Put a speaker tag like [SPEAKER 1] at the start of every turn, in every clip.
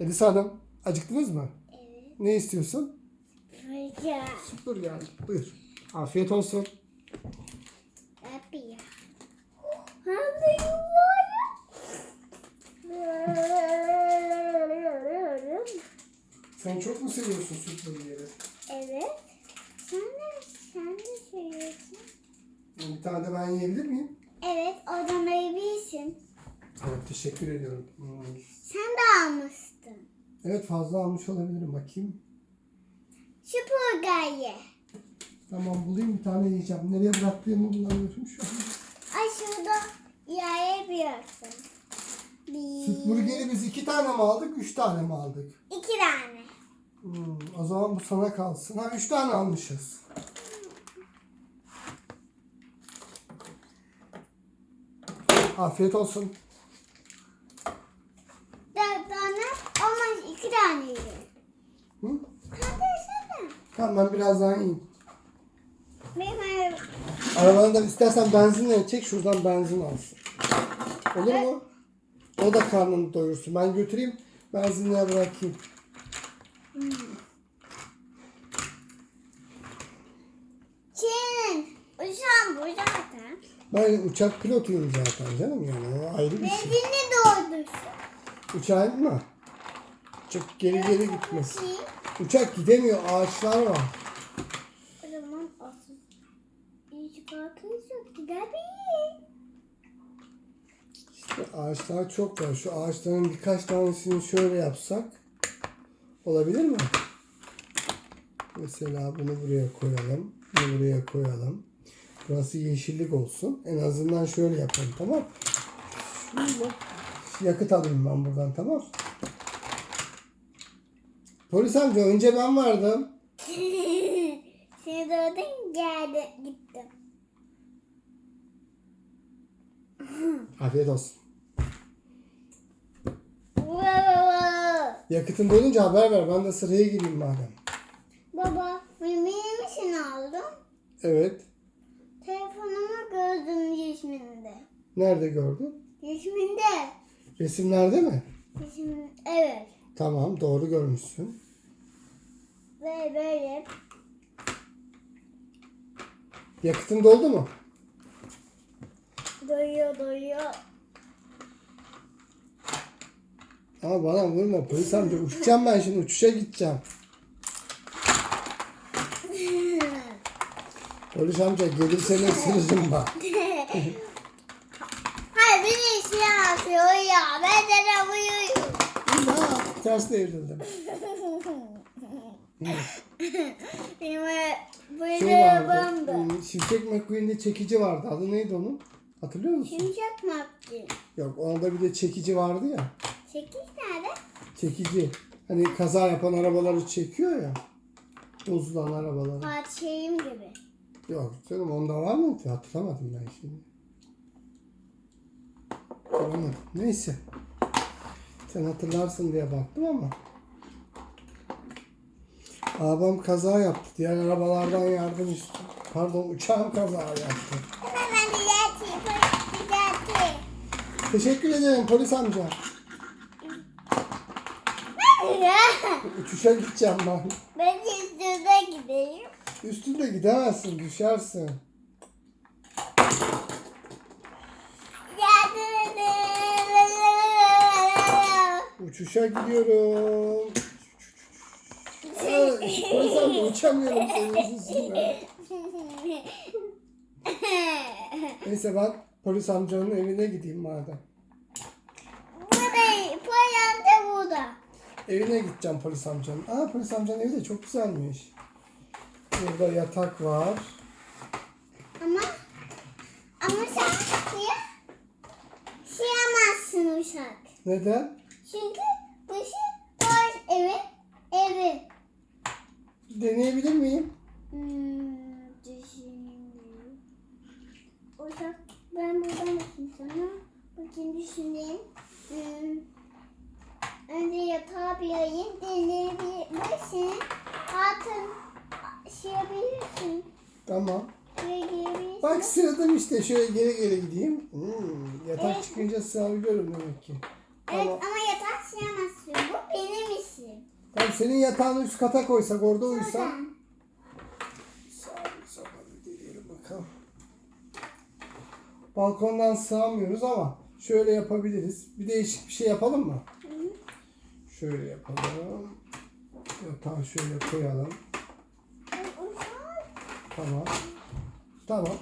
[SPEAKER 1] Elisa Hanım acıktınız mı?
[SPEAKER 2] Evet.
[SPEAKER 1] Ne istiyorsun? Süper geldi. Buyur. Afiyet olsun.
[SPEAKER 2] Yuvarlak.
[SPEAKER 1] Sen çok mu seviyorsun süpürgeleri?
[SPEAKER 2] Evet. Sen de, sen de seviyorsun.
[SPEAKER 1] Bir tane de ben yiyebilir miyim?
[SPEAKER 2] Evet, oradan yiyebilirsin.
[SPEAKER 1] Teşekkür ediyorum. Hmm.
[SPEAKER 2] Sen de almıştın.
[SPEAKER 1] Evet fazla almış olabilirim bakayım.
[SPEAKER 2] Süpürge ye.
[SPEAKER 1] Tamam bulayım bir tane yiyeceğim. Nereye bıraktığımı bulamıyorum şu an.
[SPEAKER 2] Ay şurada yiyebiliyorsun. Bir,
[SPEAKER 1] Süpürgeli biz iki tane mi aldık, üç tane mi aldık?
[SPEAKER 2] iki tane.
[SPEAKER 1] Hmm, o zaman bu sana kalsın. Ha üç tane almışız. Afiyet olsun.
[SPEAKER 2] Dört tane ama iki tane.
[SPEAKER 1] Hı?
[SPEAKER 2] Hadi.
[SPEAKER 1] Tamam ben birazdan yiyeyim.
[SPEAKER 2] Benim
[SPEAKER 1] Arabadan istersen benzinle çek şuradan benzin alsın. Olur mu? O da karnını doyursun. Ben götüreyim benzinliğe bırakayım.
[SPEAKER 2] Çin. Uçağım bu zaten.
[SPEAKER 1] Ben uçak pilotuyum zaten canım yani. O ayrı bir şey.
[SPEAKER 2] Benzinli doğdu.
[SPEAKER 1] Uçağın mı? Uçak geri geri gitmez. Uçak gidemiyor. Ağaçlar var.
[SPEAKER 2] O zaman. İyi gider.
[SPEAKER 1] İşte ağaçlar çok var. Şu ağaçların birkaç tanesini şöyle yapsak olabilir mi? Mesela bunu buraya koyalım. Bunu buraya koyalım. Burası yeşillik olsun. En azından şöyle yapalım tamam Şöyle. Yakıt alayım ben buradan tamam Polis amca önce ben vardım.
[SPEAKER 2] Seni doğdun geldi gittim.
[SPEAKER 1] Afiyet olsun. Yakıtın dolunca haber ver. Ben de sıraya gireyim madem.
[SPEAKER 2] Baba, benim misin aldım?
[SPEAKER 1] Evet.
[SPEAKER 2] Telefonumu gördüm Yeşmin'de.
[SPEAKER 1] Nerede gördün?
[SPEAKER 2] Yeşmin'de.
[SPEAKER 1] Resimlerde mi?
[SPEAKER 2] Yeşmin, evet.
[SPEAKER 1] Tamam doğru görmüşsün.
[SPEAKER 2] Böyle böyle.
[SPEAKER 1] Yakıtın doldu mu?
[SPEAKER 2] Doyuyor doyuyor.
[SPEAKER 1] Ama bana vurma polis amca. Uçacağım ben şimdi. Uçuşa gideceğim. Polis amca gelirse ne sırrım bak.
[SPEAKER 2] Hayır beni işe atıyor ya. Ben de.
[SPEAKER 1] Ha, Ters devrildim.
[SPEAKER 2] Benim böyle
[SPEAKER 1] Şey
[SPEAKER 2] arabam da.
[SPEAKER 1] hmm, Şimşek McQueen'de çekici vardı. Adı neydi onun? Hatırlıyor musun?
[SPEAKER 2] Şimşek makti.
[SPEAKER 1] Yok onda bir de çekici vardı ya.
[SPEAKER 2] Çekiç nerede?
[SPEAKER 1] Çekici. Hani kaza yapan arabaları çekiyor ya. Bozulan arabaları.
[SPEAKER 2] Parçayım gibi.
[SPEAKER 1] Yok canım onda var mı? Hatırlamadım ben şimdi. Hatırlamadım. Neyse. Sen hatırlarsın diye baktım ama. Babam kaza yaptı. Diğer arabalardan yardım istiyor. Pardon uçağım kaza yaptı.
[SPEAKER 2] Hemen düzelteyim. Polis düzelteyim.
[SPEAKER 1] Teşekkür ederim polis amca. Uçuşa gideceğim ben.
[SPEAKER 2] ben üstüne gideyim.
[SPEAKER 1] Üstünde gidemezsin düşersin.
[SPEAKER 2] Yardım edin.
[SPEAKER 1] Uçuşa gidiyorum. Polis amca uçamıyorum senin yüzünden. Neyse ben polis amcanın evine gideyim madem.
[SPEAKER 2] Burada, poyan da burada.
[SPEAKER 1] Evine gideceğim polis amcanın. Aa polis amcanın evi de çok güzelmiş. Burada yatak var.
[SPEAKER 2] Ama ama sen suya sıyamazsın uşak.
[SPEAKER 1] Neden?
[SPEAKER 2] Çünkü dışı var evi evi.
[SPEAKER 1] Deneyebilir miyim?
[SPEAKER 2] Hmm, düşüneyim. Uşak ben buradan bakayım sana. Bakayım düşüneyim. Hmm. Önce yatağa bir ayın deneyebilirsin. Altın şey yapabilirsin.
[SPEAKER 1] Tamam. Bak sığdım işte. Şöyle geri geri gideyim. Hmm, yatak
[SPEAKER 2] Evet.
[SPEAKER 1] çıkınca sığabiliyorum demek ki.
[SPEAKER 2] Evet
[SPEAKER 1] Tamam.
[SPEAKER 2] ama yatak sıyamazsın. Bu benim
[SPEAKER 1] Yani senin yatağını üst kata koysak orada uyusan. Bakalım. Balkondan sığamıyoruz ama şöyle yapabiliriz. Bir değişik bir şey yapalım mı? Şöyle yapalım. Yatağı şöyle koyalım. Tamam. Tamam.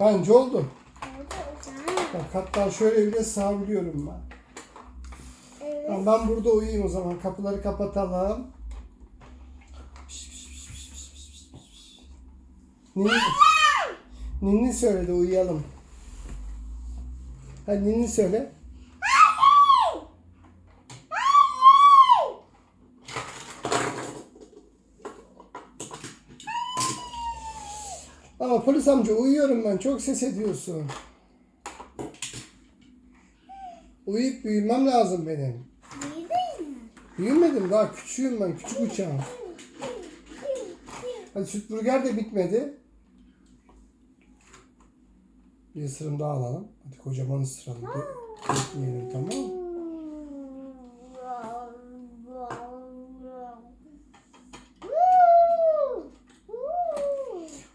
[SPEAKER 1] Bence oldu. Bak hatta şöyle bile sığabiliyorum ben. Tamam, ben burada uyuyayım o zaman. Kapıları kapatalım. Ninni, ninni söyle de uyuyalım. Hadi ninni söyle. Ama polis amca uyuyorum ben. Çok ses ediyorsun. Uyuyup büyümem lazım benim. Büyümedim daha küçüğüm ben. Küçük uçağım. Hadi süt burger de bitmedi. Bir ısırım daha alalım. Hadi kocaman ısıralım. Bekleyelim tamam mı?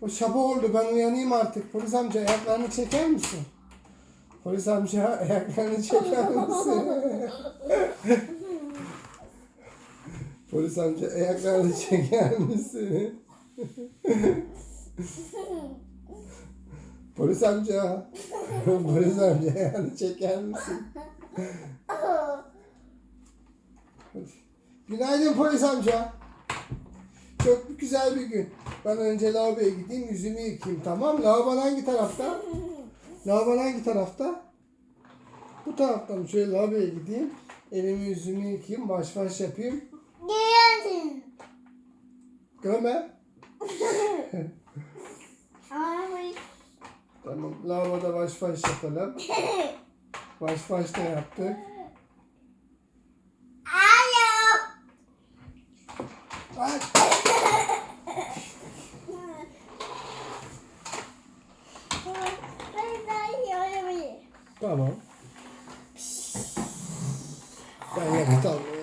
[SPEAKER 1] O sabah oldu ben uyanayım artık. Polis amca ayaklarını çeker misin? Polis amca ayaklarını çeker misin? Polis amca ayaklarını çeker misin? Polis amca. Polis amca ayağını çeker misin? Günaydın polis amca. Çok güzel bir gün. Ben önce lavaboya gideyim yüzümü yıkayayım tamam Lavabon hangi tarafta? Lavabon hangi tarafta? Bu taraftan şöyle lavaboya gideyim. Elimi yüzümü yıkayayım baş baş yapayım.
[SPEAKER 2] Bu
[SPEAKER 1] Tamam lavaboda baş baş yapalım. Baş baş da yaptık.
[SPEAKER 2] Alo. Olabilir.
[SPEAKER 1] Tamam. Ben yakıt almaya